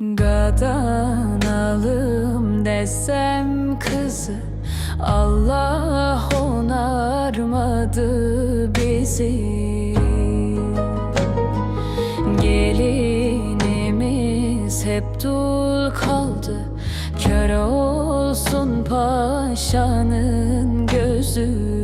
Gadanalım desem kızı Allah onarmadı bizi. Gelinimiz hep dul kaldı Kör olsun paşanın gözü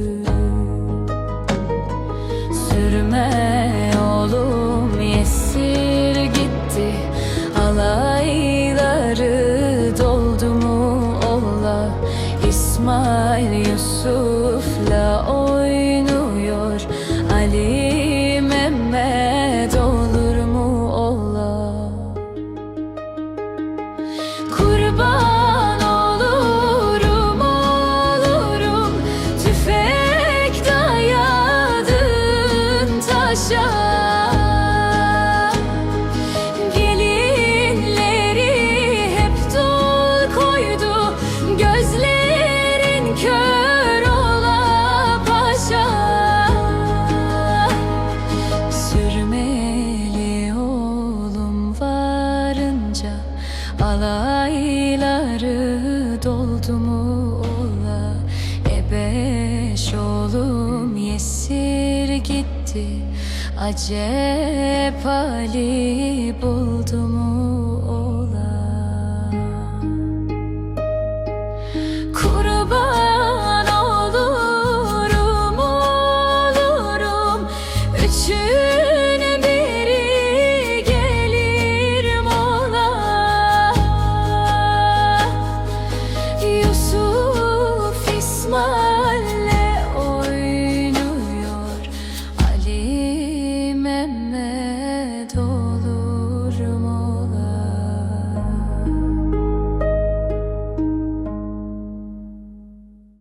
İsmail Yusuf'la oynuyor. Ali Mehmet olur mu ola? Kurban olurum olurum Tüfek dayadın taşa Alayları doldu mu ola? Ebeş oğlum yesir gitti. Acep Ali buldu mu ola? Kurban olurum olurum. Üçü